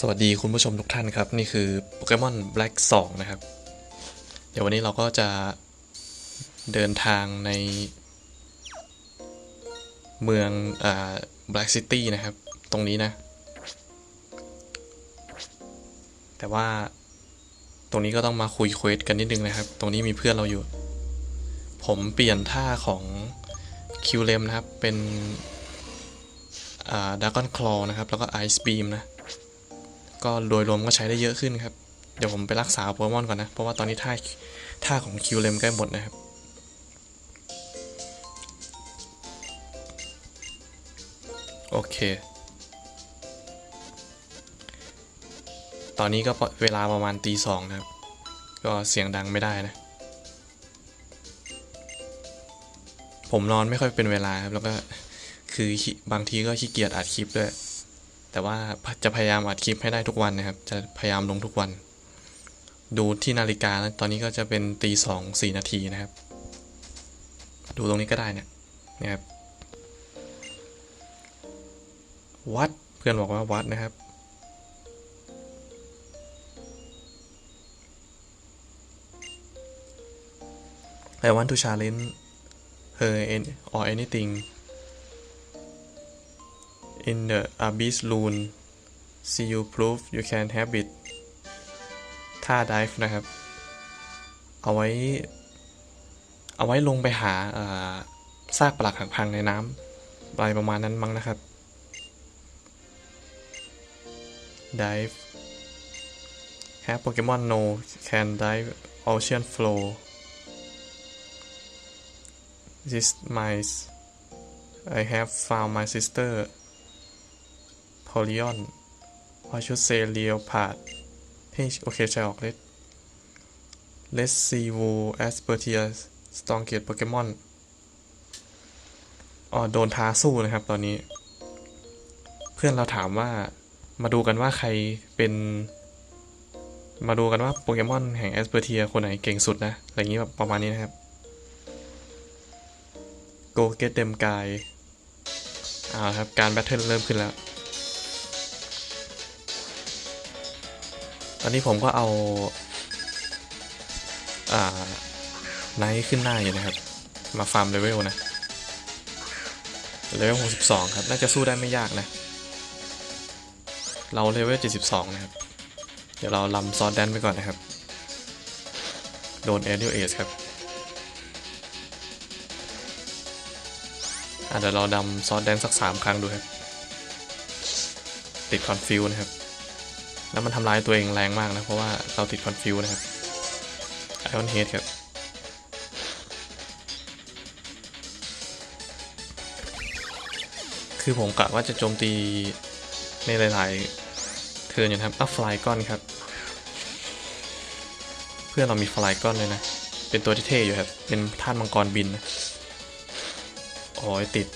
สวัสดีคุณผู้ชมทุกท่านครับ นี่คือโปเกมอน Black 2 นะครับ เดี๋ยววันนี้เราก็จะเดินทางในเมืองอ่า Black City นะครับ ตรงนี้นะ แต่ว่าตรงนี้ก็ต้องมาคุยเควสกันนิดนึงนะครับ ตรงนี้มีเพื่อนเราอยู่ ผมเปลี่ยนท่าของคิวเลมนะครับ เป็นอ่าดากอนคลอนะครับ แล้วก็ไอซ์บีมนะ ก็โดยรวมก็ใช้ได้เยอะขึ้นครับ เดี๋ยวผมไปรักษาโปเกมอนก่อนนะ เพราะว่าตอนนี้ท่าท่าของคิวเลมใกล้หมดนะครับโอเค ตอนนี้ก็เวลาประมาณตีสองนะครับ ก็เสียงดังไม่ได้นะ ผมนอนไม่ค่อยเป็นเวลาครับ แล้วก็คือบางทีก็ขี้เกียจอัดคลิปด้วย แต่ว่าจะพยายามอัดคลิปให้ได้ทุกวันนะครับ จะพยายามลงทุกวัน ดูที่นาฬิกานะตอนนี้ก็จะเป็นตีสองสี่นาทีนะครับ ดูตรงนี้ก็ได้เนี่ยนะครับวัดเพื่อนบอกว่าวัดนะครับ I want to challenge her in, or anything in the abyss rune see you prove you can have it ท่า dive นะครับ เอาไว้ เอาไว้ลงไปหาซากปลักหักพังในน้ำอะไรประมาณนั้นมั้งนะครับ dive have Pokemon know can dive ocean flow this mice I have found my sister Polion I should say Leopard เฮ้ยโอเคใช่ออกเล Let's see Wu Aspertia Stormgate Pokemon อ๋อโดนท้าสู้นะครับตอนนี้ เพื่อนเราถามว่ามาดูกันว่าใครเป็น มาดูกันว่าโปเกมอนแห่งแอสเปอร์เทียคนไหนเก่งสุดนะ อะไรอย่างนี้แบบประมาณนี้นะครับ Go get them guy อ่าครับ การแบทเทิลเริ่มขึ้นแล้ว ตอนนี้ผมก็เอาอ่าไนท์ขึ้นหน้าอยู่นะครับ มาฟาร์มเลเวลนะเลเวล62 ครับ น่าจะสู้ได้ไม่ยากนะ เราเลเวล72 นะครับ เดี๋ยวเราลำซอสแดนไปก่อนนะครับ โดนเอเดียเอสครับเดี๋ยวเราดำซอสแดนสักสามครั้งดูครับ ติดคอนฟิวนะครับ แล้วมันทำลายตัวเองแรงมากนะ เพราะว่าเราติดคอนฟิวนะครับไอออนเฮดครับคือผมกะว่าจะโจมตีในหลาย ๆ เทิร์นอยู่นะครับอัพฟลายก้อนครับ เพื่อนเรามีฟลายก้อนเลยนะ เป็นตัวที่เท่อยู่ครับ เป็นท่านมังกรบินนะโอ้ยติด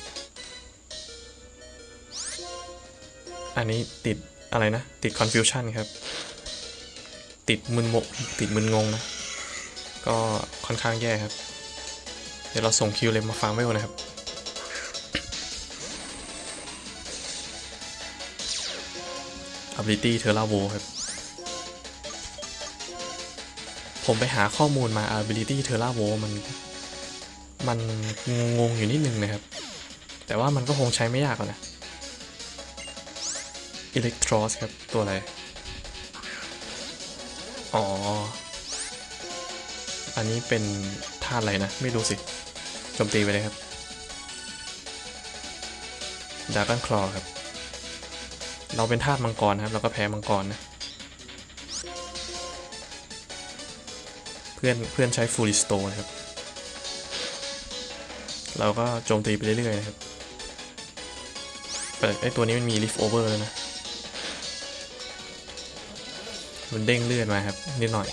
อันนี้ติด อะไรนะ ติด confusion ครับ ติดมึนโมติดมึนงงนะ ก็ค่อนข้างแย่ครับ เดี๋ยวเราส่งคิวเลมมาฟังไม่โอนะครับ ability เทอร์ลาโวครับ ผมไปหาข้อมูลมา ability เทอร์ลาโวมัน มันงงอยู่นิดนึงนะครับ แต่ว่ามันก็คงใช้ไม่ยากหร อกนะ Electros ครับ ตัวอะไร อ๋อ อันนี้เป็นธาตุอะไรนะ ไม่รู้สิโจมตีไปเลยครับดาร์ o นคลอครับ เราเป็นธาตุมังกรครับ เราก็แพ้มังกรนะ เพื่อนเพื่อนใช้ฟูลิสโตนะครับ เราก็โจมตีไปเรื่อยๆนะครับ แต่ไอตัวนี้มันมี lift over แล้วนะ มันเด้งเลื่อนมาครับนิดหน่อย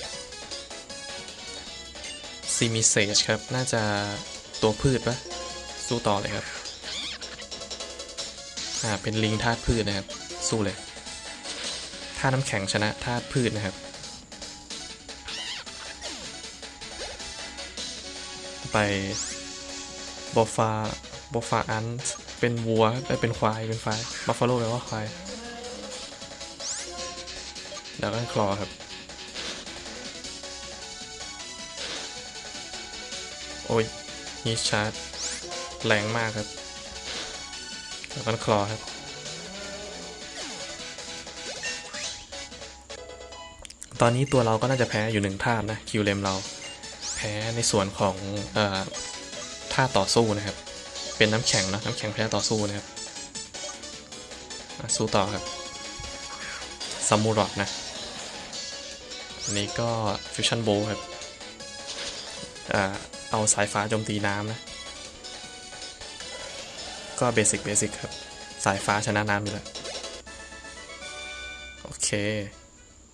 ซีมิเซจครับ น่าจะตัวพืชปะสู้ต่อเลยครับ อ่า เป็นลิงธาตุพืชนะครับ สู้เลยธาตุน้ำแข็งชนะธาตุพืชนะครับ ไปบอฟาบอฟาอัน เป็นวัวเอ้เป็นควาย เป็นควายบัฟฟาโลแปลว่าควาย แล้วก็คลอครับ โอ้ยนี่ชาร์จแรงมากครับแล้วก็คลอครับ ตอนนี้ตัวเราก็น่าจะแพ้อยู่หนึ่งท่าตุนะ คิวเลมเรา แพ้ในส่วนของเอ่อท่าต่อสู้นะครับ เป็นน้ำแข็งนะน้ำแข็งแพ้ต่อสู้นะครับสู้ต่อครับซามูรอดนะ อันนี้ก็ฟิวชั่นโบครับอเอาสายฟ้าโจมตีน้ำนะ ก็เบสิกเบสิกครับ สายฟ้าชนะน้ำอยู่แล้ว โอเค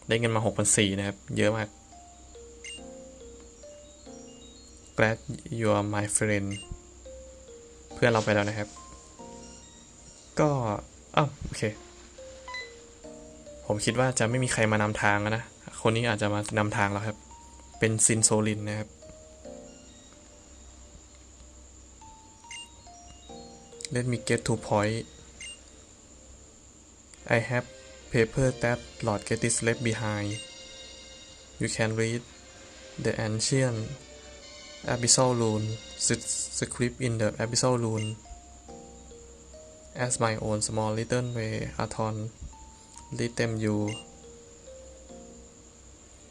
ได้เงินมา6,400นะครับ เยอะมาก glad you are my friend เพื่อนเราไปแล้วนะครับ ก็อ้าวโอเค ผมคิดว่าจะไม่มีใครมานำทางแล้วนะ คนนี้อาจจะมานำทางแล้วครับ เป็นซินโซลินนะครับ Let me get to point I have paper that Lord Gettys left behind You can read the ancient abyssal rune script in the abyssal rune as my own small little way Aton read them you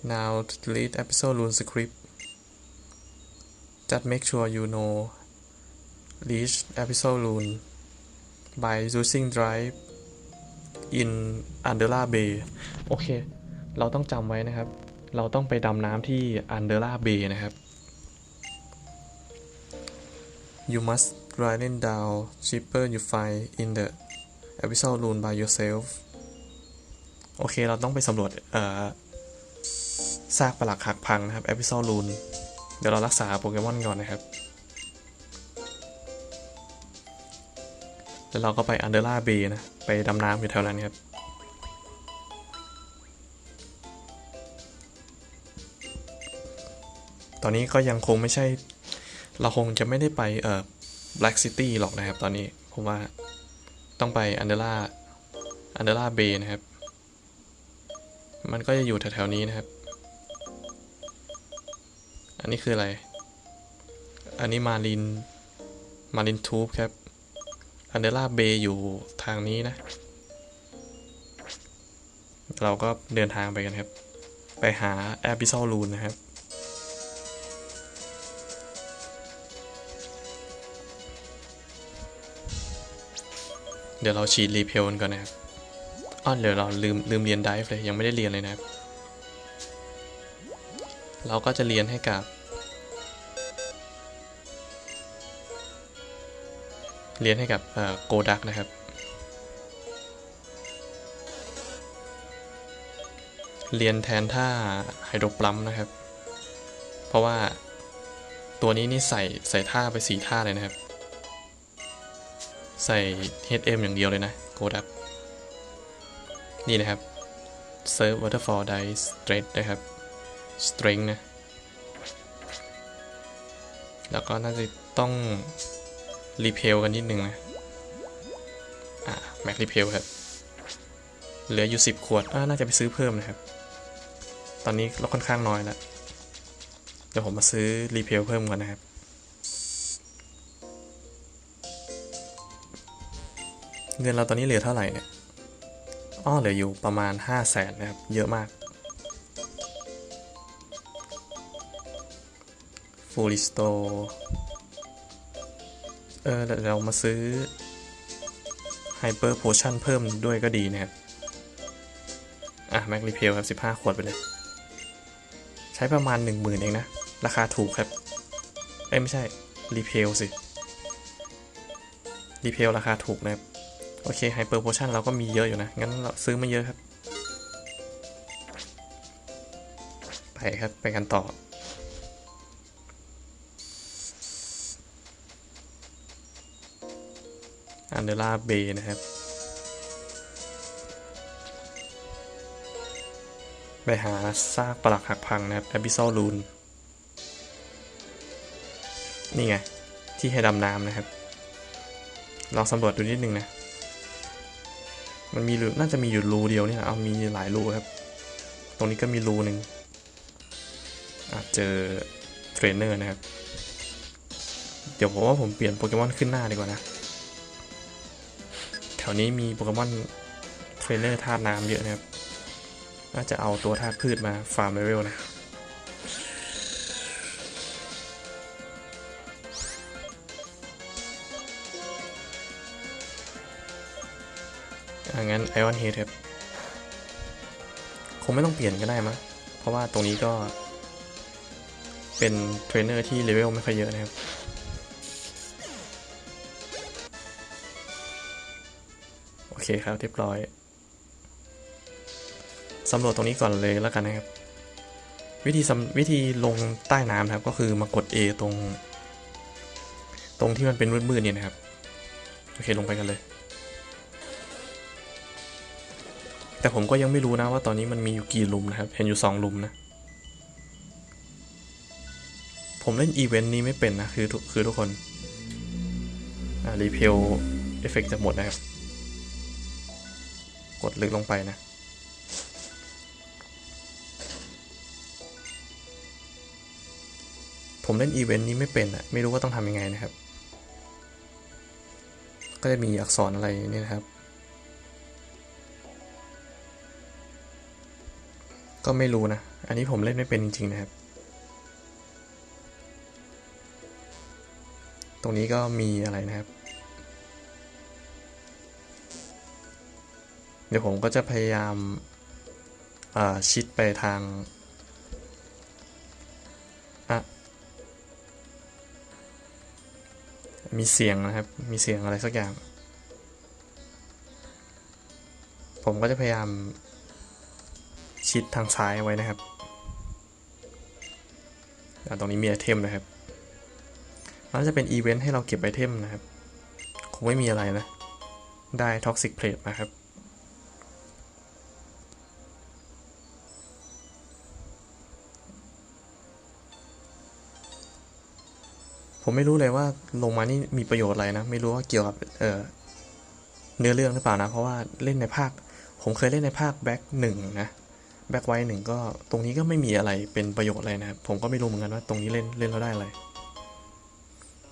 now read abyssal rune script just make sure you know reach abyssal rune by using drive in Underla Bay โอเค เราต้องจำไว้นะครับ เราต้องไปดำน้ำที่ Underla Bay นะครับ You must write it down shipper you find in the abyssal rune by yourself โอเค เราต้องไปสำรวจเอ่อ ซากปลักหักพังนะครับ abyssal rune เดี๋ยวเรารักษาโปเกมอนก่อนนะครับ แล้วเราก็ไปอันเดอร์ล่าเบย์นะ ไปดำน้ำอยู่แถวนั้นครับ ตอนนี้ก็ยังคงไม่ใช่ เราคงจะไม่ได้ไปเอ่อ Black City หรอกนะครับตอนนี้ ผมว่าต้องไปอันเดอร์ล่าอันเดอร์ล่าเบย์นะครับ มันก็จะอยู่แถวๆนี้นะครับ อันนี้คืออะไร อันนี้มาริน มารินทูบครับอันเดอร่าเบย์อยู่ทางนี้นะ เราก็เดินทางไปกันครับ ไปหาแอบิซอลลูนนะครับ เดี๋ยวเราฉีดรีเพลกันก่อนนะครับอ้อเดี๋ยวเราลืมลืมเรียนไดฟ์เลย ยังไม่ได้เรียนเลยนะครับ เราก็จะเรียนให้กับเรียนให้กับโกดักนะครับ เรียนแทนท่าไฮโดรปลัมนะครับ เพราะว่าตัวนี้นี่ใส่ใส่ท่าไปสีท่าเลยนะครับ ใส่ HM อย่างเดียวเลยนะโกดัก นี่นะครับ Serve Waterfall Dice Straight นะครับ Strength นะ แล้วก็น่าจะต้องรีเพลกันนิดนึงนะ อ่าแม็กรีเพลครับ เหลืออยู่ 10 ขวด อ่า น่าจะไปซื้อเพิ่มนะครับ ตอนนี้เราค่อนข้างน้อยแล้ว เดี๋ยวผมมาซื้อรีเพลเพิ่มก่อนนะครับเงินเราตอนนี้เหลือเท่าไหร่เนี่ย อ้อ เหลืออยู่ประมาณ 5 0 0แสนนะครับ เยอะมาก ฟูลิสโต เออเดี๋ยวเรามาซื้อไฮเปอร์โพชั่นเพิ่มด้วยก็ดีนะครับ อะ แม็กรีเพลครับ 15 ขวดไปเลย ใช้ประมาณ 10,000 เองนะ ราคาถูกครับ เอ้ย ไม่ใช่ รีเพลสิ รีเพลราคาถูกนะครับ โอเคไฮเปอร์โพชั่นเราก็มีเยอะอยู่นะ งั้นเราซื้อมาเยอะครับ ไปครับ ไปกันต่อ นเดอร่าเบย์นะครับ ไปหาซากปลักหักพังนะครับ a b y s s a l Rune นี่ไง ที่ให้ดำน้ำนะครับ ลองสำรวจดูนิดนึงนะ มันมีรูน่าจะมีอยู่รูเดียวนี่นะเอามีหลายรูครับ ตรงนี้ก็มีรูหนึ่งอะเจอเทรนเนอร์นะครับ เดี๋ยวผมว่าผมเปลี่ยนโปเกมอนขึ้นหน้าดีกว่านะ แถวนี้มีโปเกมอนเทรนเนอร์ธาตุน้ำเยอะนะครับ น่าจะเอาตัวธาตุพืชมาฟาร์มเลเวลนะอะงั้นไอออนเฮดครับคงไม่ต้องเปลี่ยนก็ได้มั้งเพราะว่าตรงนี้ก็เป็นเทรนเนอร์ที่เลเวลไม่ค่อยเยอะนะครับ โอเคครับเรียบร้อยสำรวจตรงนี้ก่อนเลยแล้วกันนะครับ วิธีวิธีลงใต้น้ำนะครับ ก็คือมากด A ตรง ตรงที่มันเป็นมืดๆเนี่ยนะครับ โอเคลงไปกันเลย แต่ผมก็ยังไม่รู้นะว่าตอนนี้มันมีอยู่กี่ลุมนะครับ เห็นอยู่สองลุมนะ ผมเล่นอีเวนต์นี้ไม่เป็นนะ คือทุกคือทุกคน อ่ารีเพลเอฟเฟกจะหมดนะครับ กดลึกลงไปนะ ผมเล่นอีเวนต์นี้ไม่เป็นอะไม่รู้ว่าต้องทำยังไงนะครับ ก็จะมีอักษรอะไรนี่นะครับ ก็ไม่รู้นะ อันนี้ผมเล่นไม่เป็นจริง ๆ นะครับ ตรงนี้ก็มีอะไรนะครับ เดี๋ยวผมก็จะพยายามาชิดไปทางอะมีเสียงนะครับ มีเสียงอะไรสักอย่าง ผมก็จะพยายามชิดทางซ้ายเอาไว้นะครับ ตรงนี้มีไอเทมนะครับ มันจะเป็นอีเวนต์ให้เราเก็บไอเทมนะครับ คงไม่มีอะไรนะ ได้ท็อกซิกเพลทมาครับ ผมไม่รู้เลยว่าลงมานี่มีประโยชน์อะไรนะ ไม่รู้ว่าเกี่ยวกับเออเนื้อเรื่องหรือเปล่านะ เพราะว่าเล่นในภาค ผมเคยเล่นในภาคแบ็กหนึ่งนะแบ็กไวหนึ่งก็ตรงนี้ก็ไม่มีอะไรเป็นประโยชน์อะไรนะครับผมก็ไม่รู้เหมือนกันว่าตรงนี้เล่นเล่นแล้วได้อะไร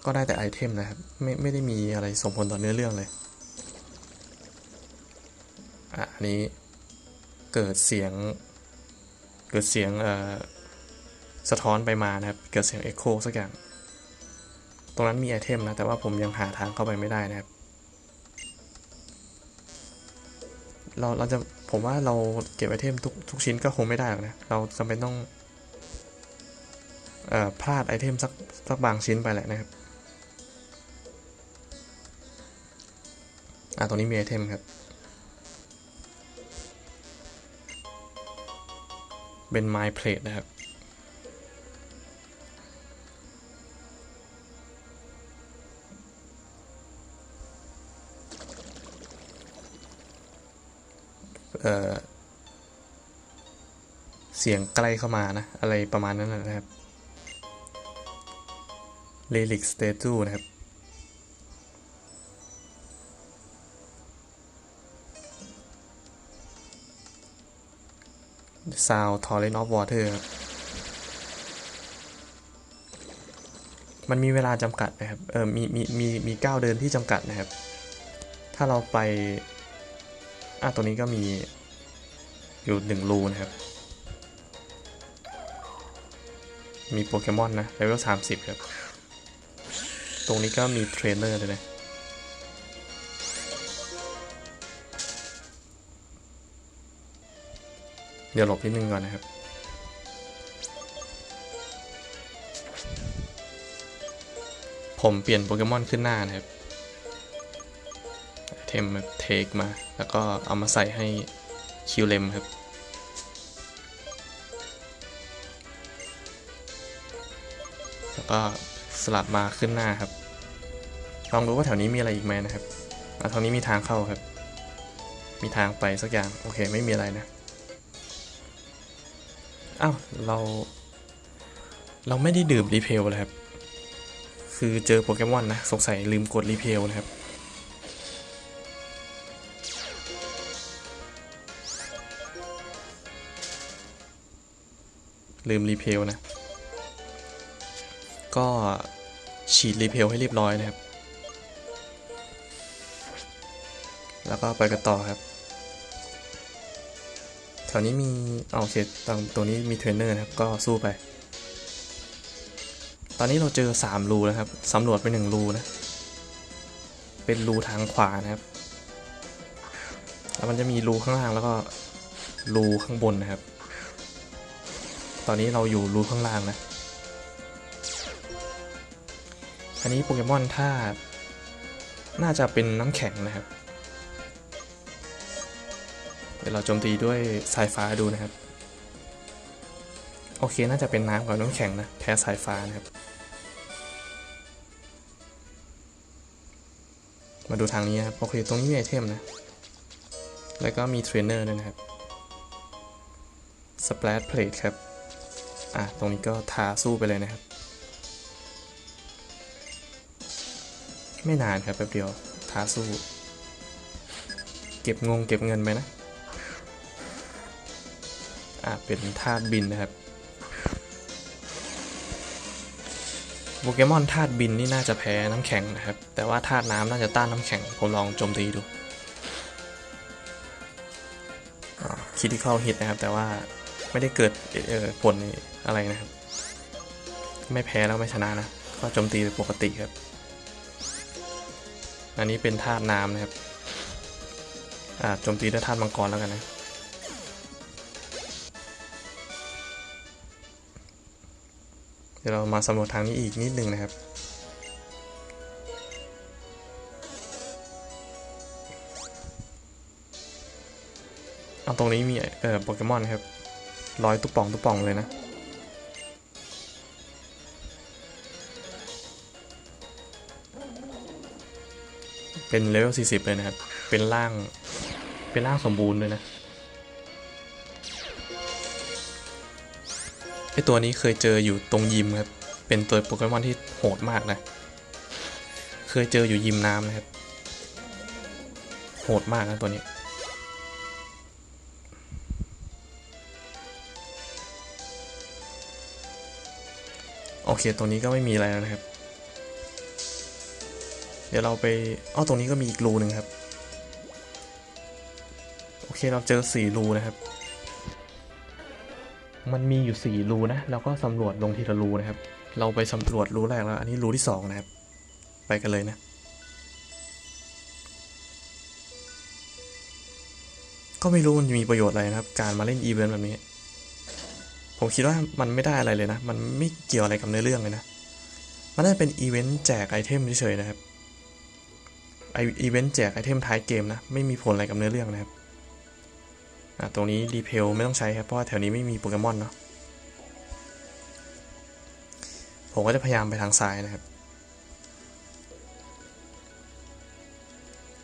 ก็ได้แต่ไอเทมนะครับไม่ไม่ได้มีอะไรส่งผลต่อเนื้อเรื่องเลยอะอันนี้เกิดเสียง เกิดเสียงเอ่อสะท้อนไปมานะครับ เกิดเสียงเอ็กโคสักอย่าง ตรงนั้นมีไอเทมนะ แต่ว่าผมยังหาทางเข้าไปไม่ได้นะครับ เราเราจะผมว่าเราเก็บไอเทมทุกทุกชิ้นก็คงไม่ได้หรอกนะ เราจำเป็นต้องเอ่อพลาดไอเทมสักสักบางชิ้นไปแหละนะครับ อะตรงนี้มีไอเทมครับ เป็น My Plate นะครับ เเสียงใกล้เข้ามานะ อะไรประมาณนั้นนะครับ Relic Statue นะครับ Sound Torrent of Water ครับมันมีเวลาจำกัดนะครับ เออมีมีมีมีก้าวเดินที่จำกัดนะครับ ถ้าเราไป อะตัวนี้ก็มีอยู่หนึ่งรูนะครับ มีโปเกมอนนะเลเวลสามสิบครับ ตรงนี้ก็มีเทรนเนอร์เลยนะเดี๋ยวหลบนิดนึงก่อนนะครับ ผมเปลี่ยนโปเกมอนขึ้นหน้านะครับ เทมเทคมา แล้วก็เอามาใส่ให้คิวเลมครับ แล้วก็สลับมาขึ้นหน้าครับ ลองดูว่าแถวนี้มีอะไรอีกไหมนะครับอะทางนี้มีทางเข้าครับ มีทางไปสักอย่าง โอเคไม่มีอะไรนะ อ้าว เรา เราไม่ได้ดื่มรีเพลเลยครับ คือเจอโปเกมอนนะ สงสัยลืมกดรีเพลนะครับ ลืมรีเพลนะ ก็ฉีดรีเพลให้เรียบร้อยนะครับ แล้วก็ไปกันต่อครับ แถวนี้มีเอาโอเคตรงตัวนี้มีเทรนเนอร์นะครับ ก็สู้ไป ตอนนี้เราเจอ 3 รูนะครับสำรวจไป 1 รูนะ เป็นรูทางขวานะครับ แล้วมันจะมีรูข้างล่างแล้วก็รูข้างบนนะครับ ตอนนี้เราอยู่รูข้างล่างนะ อันนี้โปเกมอนถ้า น่าจะเป็นน้ำแข็งนะครับ เดี๋ยวเราโจมตีด้วยสายฟ้าดูนะครับ โอเคน่าจะเป็นน้ำกับน้ำแข็งนะ แพ้สายฟ้านะครับ มาดูทางนี้นะครับ โอเค ตรงนี้มีไอเทมนะ แล้วก็มีเทรนเนอร์ด้วยนะครับ สเปรดเพลทครับ อะตรงนี้ก็ทาสู้ไปเลยนะครับ ไม่นานครับแป๊บเดียวทาสู้ เก็บงงเก็บเงินไปนะ อะเป็นธาตุบินนะครับโปเกมอนธาตุบินนี่น่าจะแพ้น้ำแข็งนะครับ แต่ว่าธาตุน้ำน่าจะต้านน้ำแข็ง ผมลองโจมตีดูคิดที่เข้าฮิตนะครับ แต่ว่า ไม่ได้เกิดผลอะไรนะครับ ไม่แพ้แล้วไม่ชนะนะก็โจมตีปกติครับ อันนี้เป็นธาตุน้ำนะครับอ่าโจมตีด้วยธาตุมังกรแล้วกันนะเดี๋ยวเรามาสำรวจทางนี้อีกนิดนึงนะครับ เอาตรงนี้มีเอ่อโปเกมอนครับ ร้อยตุ๊ป่องตุ๊ป่องเลยนะ เป็นเลเวล40 เลยนะครับ เป็นร่าง เป็นร่างสมบูรณ์เลยนะ ไอตัวนี้เคยเจออยู่ตรงยิมครับ เป็นตัวโปเกมอนที่โหดมากนะ เคยเจออยู่ยิมน้ำนะครับ โหดมากนะตัวนี้ เคตัวนี้ก็ไม่มีอะไรแล้วนะครับ เดี๋ยวเราไปอ้อตรงนี้ก็มีอีกรูหนึ่งครับ โอเคเราเจอสี่รูนะครับ มันมีอยู่สี่รูนะแล้วก็สำรวจลงทีละรูนะครับ เราไปสำรวจรูแรกแล้ว อันนี้รูที่สองนะครับ ไปกันเลยนะก็ไม่รู้มันมีประโยชน์อะไรนะครับ การมาเล่นอีเวนต์แบบนี้ ผมคิดว่ามันไม่ได้อะไรเลยนะ มันไม่เกี่ยวอะไรกับเนื้อเรื่องเลยนะ มันน่าจะเป็นอีเวนต์แจกไอเทมเฉยๆนะครับ ไออีเวนต์แจกไอเทมท้ายเกมนะ ไม่มีผลอะไรกับเนื้อเรื่องนะครับ อะตรงนี้รีเพลไม่ต้องใช้ครับ เพราะว่าแถวนี้ไม่มีโปเกมอนเนาะ ผมก็จะพยายามไปทางซ้ายนะครับ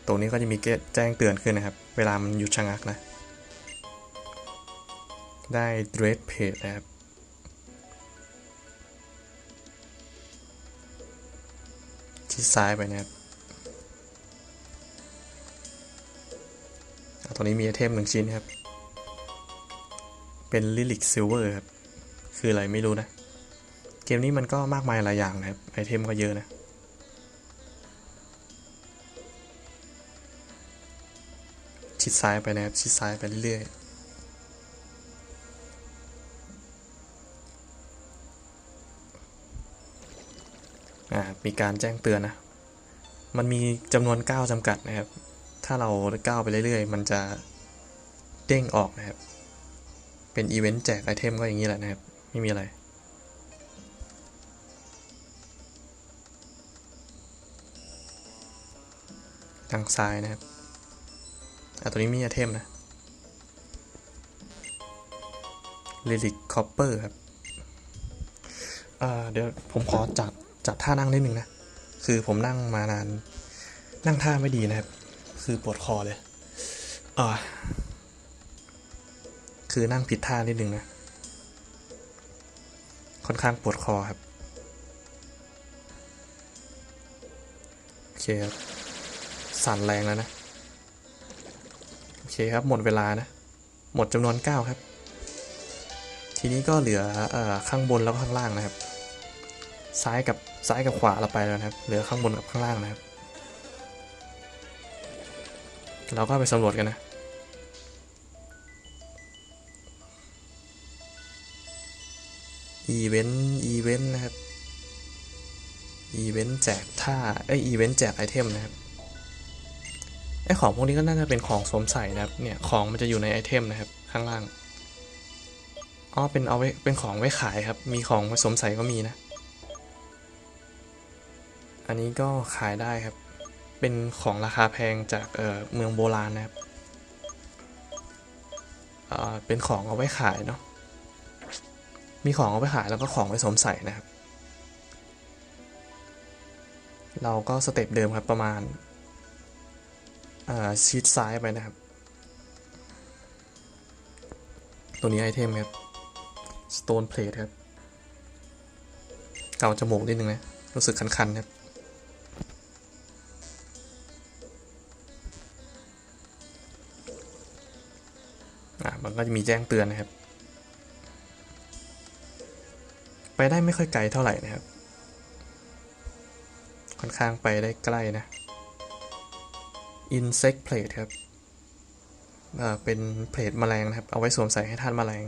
ตรงนี้ก็จะมีแจ้งเตือนขึ้นนะครับ เวลามันหยุดชะงักนะ ได้ Dread Page นะครับที่ซ้ายไปนะครับอะตรงนี้มีไอเทมหนึ่งชิ้นครับ เป็น Lilic Silver ครับ คืออะไรไม่รู้นะ เกมนี้มันก็มากมายหลายอย่างนะครับ ไอเทมก็เยอะนะชิดซ้ายไปนะครับ ชิดซ้ายไปเรื่อยๆ มีการแจ้งเตือนนะ มันมีจำนวนก้าวจำกัดนะครับ ถ้าเราก้าวไปเรื่อยๆ มันจะเด้งออกนะครับ เป็นอีเวนต์แจกไอเทมก็อย่างนี้แหละนะครับ ไม่มีอะไรทางซ้ายนะครับ อะตัวนี้มีไอเทมนะลิลิกคอปเปอร์ครับ อ่า เดี๋ยวผมขอจัด จัดท่านั่งนิดนึงนะ คือผมนั่งมานาน นั่งท่าไม่ดีนะครับ คือปวดคอเลยอ่าคือนั่งผิดท่านิดนึงนะ ค่อนข้างปวดคอครับ โอเคครับ สั่นแรงแล้วนะ โอเคครับ หมดเวลานะ หมดจำนวน 9 ครับ ทีทีนี้ก็เหลือเอ่อข้างบนแล้วก็ข้างล่างนะครับ ซ้ายกับ ซ้ายกับขวาเราไปแล้วนะครับเหลือข้างบนกับข้างล่างนะครับ เราก็ไปสำรวจกันนะอีเวนต์อีเวนต์นะครับอีเวนต์แจกท่าเอ้ยอีเวนต์แจกไอเทมนะครับไอของพวกนี้ก็น่าจะเป็นของสวมใส่นะครับเนี่ยของมันจะอยู่ในไอเทมนะครับข้างล่างอ๋อเป็นเอาไว้เป็นของไว้ขายครับ มีของไว้สวมใส่ก็มีนะ อันนี้ก็ขายได้ครับ เป็นของราคาแพงจากเเมืองโบราณนะครับเเป็นของเอาไว้ขายเนาะ มีของเอาไว้ขายแล้วก็ของไว้สวมใส่นะครับ เราก็สเต็ปเดิมครับประมาณชีดซ้ายไปนะครับ ตัวนี้ไอเทมครับ stone plate ครับ เกาจมูกนิดนึงนะ รู้สึกคันๆครับ ก็จะมีแจ้งเตือนนะครับ ไปได้ไม่ค่อยไกลเท่าไหร่นะครับ ค่อนข้างไปได้ใกล้นะ insect plate ครับเป็นเพลทแมลงนะครับ เอาไว้สวมใส่ให้ท่านแมลง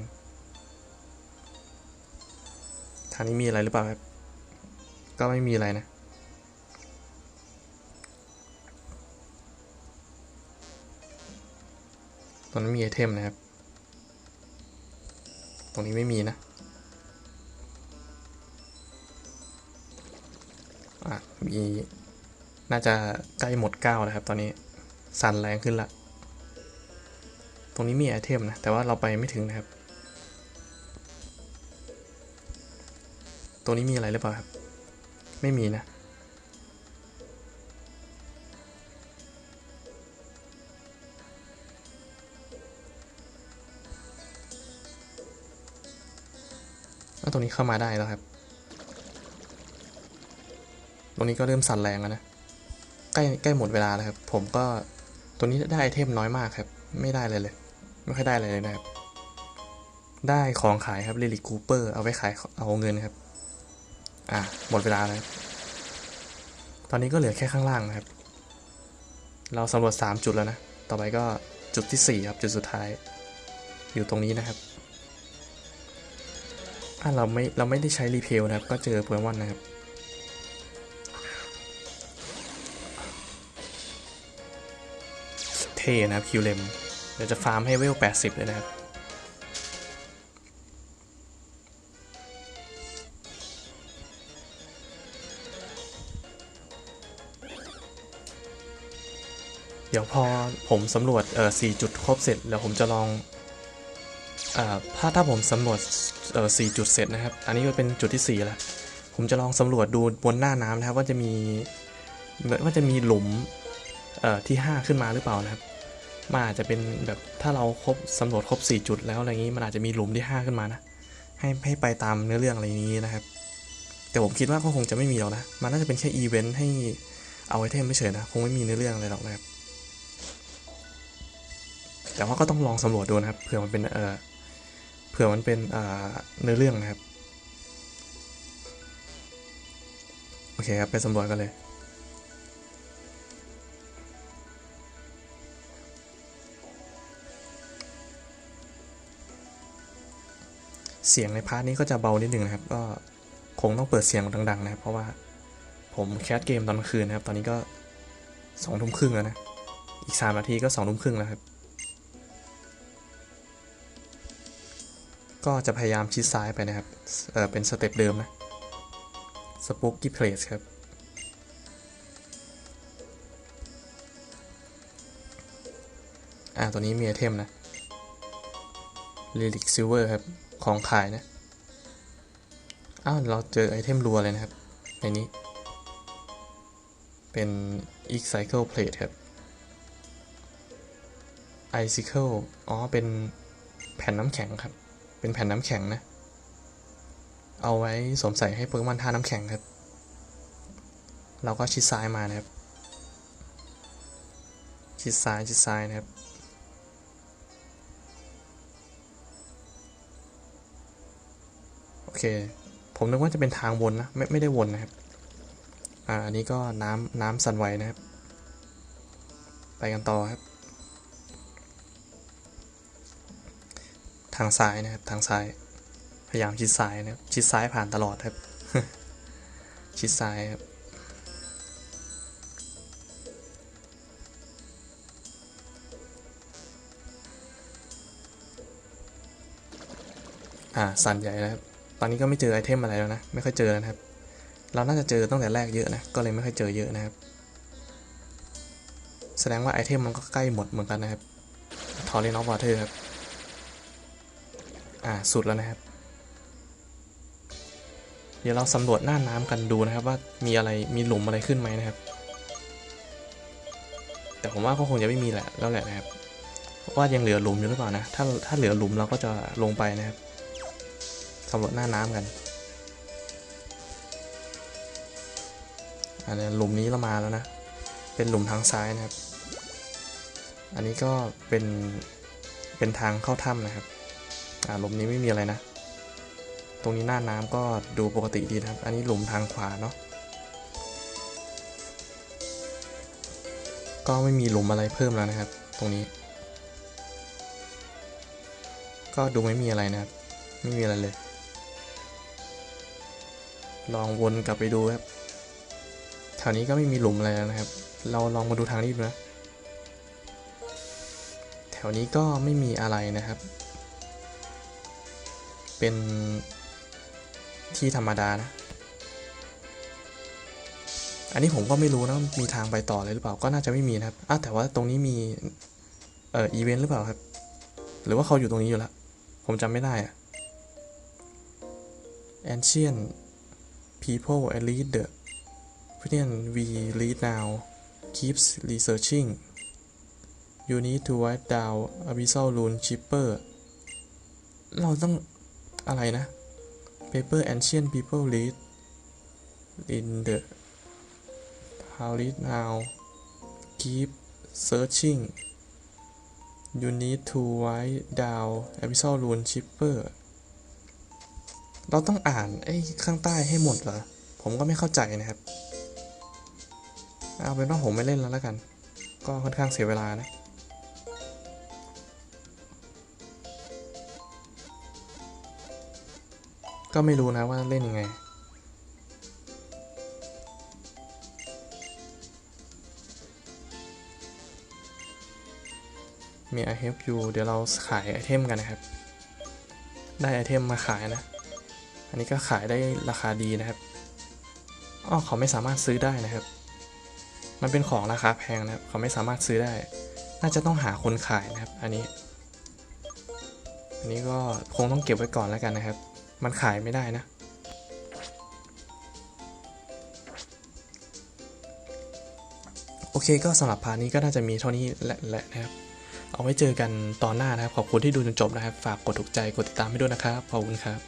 ทางนี้มีอะไรหรือเปล่าครับ ก็ไม่มีอะไรนะตรงนั้นมีไอเทมนะครับ รงนี้ไม่มีนะอะมีน่าจะใกล้หมดก้าแล้วครับ ตอนนี้สั่นแรงขึ้นละ ตรงนี้มีไอเทมนะ แต่ว่าเราไปไม่ถึงนะครับ ตรงนี้มีอะไรหรือเปล่าครับ ไม่มีนะ รงนี้เข้ามาได้แล้วครับ ตรงนี้ก็เริ่มสั่นแรงแล้วนะ ใกล้ใกล้หมดเวลาแล้วครับ ผมก็ตัวนี้ได้ไอเทมน้อยมากครับ ไม่ได้เลยเลย ไม่ค่อยได้อะไรเลยนะครับ ได้ของขายครับลิลิคูเปอร์เอาไว้ขายเอาเงินครับ อะหมดเวลาแล้วตอนนี้ก็เหลือแค่ข้างล่างนะครับ เราสำรวจ 3 จุดแล้วนะ ต่อไปก็จุดที่ 4 ครับ จุดสุดท้าย อยู่ตรงนี้นะครับ อะเราไม่เราไม่ได้ใช้รีเพลนะครับ ก็เจอโปเกมอนนะครับ เทนะครับคิวเลมเดี๋ยวจะฟาร์มให้เวล 80 เลยนะครับเดี๋ยวพอผมสำรวจเอ่อ4จุดครบเสร็จ แล้วผมจะลอง ถ้าถ้าผมสำรวจเอ่อ4จุดเสร็จนะครับ อันนี้ก็เป็นจุดที่ 4 แล้ว ผมจะลองสำรวจดูบนหน้าน้ำนะครับ ว่าจะมีว่าจะมีหลุมเอ่อที่ 5 ขึ้นมาหรือเปล่านะครับมันอาจจะเป็นแบบถ้าเราครบสำรวจครบ 4 จุดแล้วอะไรอย่างนี้มันอาจจะมีหลุมที่ 5 ขึ้นมานะให้ให้ไปตามเนื้อเรื่องอะไรนี้นะครับ แต่ผมคิดว่าก็คงจะไม่มีหรอกนะ มันน่าจะเป็นแค่อีเวนต์ให้เอาไอเทมไม่เฉยนะ คงไม่มีเนื้อเรื่องอะไรหรอกนะครับ แต่ว่าก็ต้องลองสำรวจดูนะครับเผื่อมันเป็นเออ ผื่อมันเป็นเนื้อเรื่องนะครับ โอเคครับ ไปสำรวจกันเลย เสียงในพาร์ทนี้ก็จะเบานิดนึงนะครับ ก็คงต้องเปิดเสียงดัง ๆ นะครับ เพราะว่าผมแคสเกมตอนกลางคืนนะครับ ตอนนี้ก็สองทุ่มครึ่งแล้วนะ อีกสามนาทีก็สองทุ่มครึ่งแล้วครับ ก็จะพยายามชิดซ้ายไปนะครับเออเป็นสเต็ปเดิมนะ Spooky Place ครับ อ่า ตัวนี้มีไอเทมนะ Lyric Silver ครับ ของขายนะ อ้าว เราเจอไอเทมรัวเลยนะครับ ในนี้ เป็น e Cycle Plate ครับ Icicle อ๋อ เป็นแผ่นน้ำแข็งครับ เป็นแผ่นน้ำแข็งนะ เอาไว้สวมใส่ให้โปเกมอนท่าน้ำแข็งครับ เราก็ชิดซ้ายมานะครับ ชิดซ้ายชิดซ้ายนะครับโอเค ผมนึกว่าจะเป็นทางวนนะไม่ไม่ได้วนนะครับ อ่าอันนี้ก็น้ำน้ำสั่นไหวนะครับ ไปกันต่อครับ ทางซ้ายนะครับ ทางซ้าย พยายามชิดซ้ายนะครับ ชิดซ้ายผ่านตลอดครับ ชิดซ้ายครับ อ่า สั่นใหญ่นะครับ ตอนนี้ก็ไม่เจอไอเทมอะไรแล้วนะ ไม่ค่อยเจอแล้วนะครับ เราน่าจะเจอตั้งแต่แรกเยอะนะ ก็เลยไม่ค่อยเจอเยอะนะครับ แสดงว่าไอเทมมันก็ใกล้หมดเหมือนกันนะครับทอร์เรนออฟวอเตอร์ครับ อ่าสุดแล้วนะครับ เดี๋ยวเราสำรวจหน้าน้ำกันดูนะครับว่ามีอะไรมีหลุมอะไรขึ้นไหมนะครับ แต่ผมว่าก็คงจะไม่มีแหละแล้วแหละนะครับว่ายังเหลือหลุมอยู่หรือเปล่านะ ถ้าถ้าเหลือหลุมเราก็จะลงไปนะครับสำรวจหน้าน้ำกันอันนี้หลุมนี้เรามาแล้วนะ เป็นหลุมทางซ้ายนะครับ อันนี้ก็เป็นเป็นทางเข้าถ้ำนะครับ ลุมนี้ไม่มีอะไรนะ ตรงนี้หน้าน้ำก็ดูปกติดีนะครับ อันนี้หลุมทางขวาเนาะ ก็ไม่มีหลุมอะไรเพิ่มแล้วนะครับ ตรงนี้ ก็ดูไม่มีอะไรนะครับ ไม่มีอะไรเลย ลองวนกลับไปดูครับ แถวนี้ก็ไม่มีหลุมอะไรแล้วนะครับ เราลองมาดูทางนี้ดูนะ แถวนี้ก็ไม่มีอะไรนะครับ เป็นที่ธรรมดานะ อันนี้ผมก็ไม่รู้นะ มีทางไปต่อเลยหรือเปล่า ก็น่าจะไม่มีนะครับอะแต่ว่าตรงนี้มี เอ่อ อีเวนต์หรือเปล่าครับ หรือว่าเขาอยู่ตรงนี้อยู่แล้ว ผมจำไม่ได้อะ ancient people and lead the Opinion we lead now keeps researching you need to write down abyssal rune chipper เราต้อง อะไรนะ paper ancient people lead in the how lead now keep searching you need to write down abyssal rune chipper เราต้องอ่านไอ้ข้างใต้ให้หมดเหรอ ผมก็ไม่เข้าใจนะครับ เอาเป็นว่าผมไม่เล่นแล้วแล้วกัน ก็ค่อนข้างเสียเวลานะ ก็ไม่รู้นะว่าเล่นยังไง มี I help you เดี๋ยวเราขายไอเทมกันนะครับ ได้ไอเทมมาขายนะ อันนี้ก็ขายได้ราคาดีนะครับอ้อเขาไม่สามารถซื้อได้นะครับ มันเป็นของราคาแพงนะครับ เขาไม่สามารถซื้อได้ น่าจะต้องหาคนขายนะครับ อันนี้ อันนี้ก็คงต้องเก็บไว้ก่อนแล้วกันนะครับ มันขายไม่ได้นะ โอเคก็สำหรับพาร์ทนี้ก็น่าจะมีเท่านี้แหละแหละนะครับ เอาไว้เจอกันตอนหน้านะครับ ขอบคุณที่ดูจนจบนะครับ ฝากกดถูกใจกดติดตามให้ด้วยนะครับ ขอบคุณครับ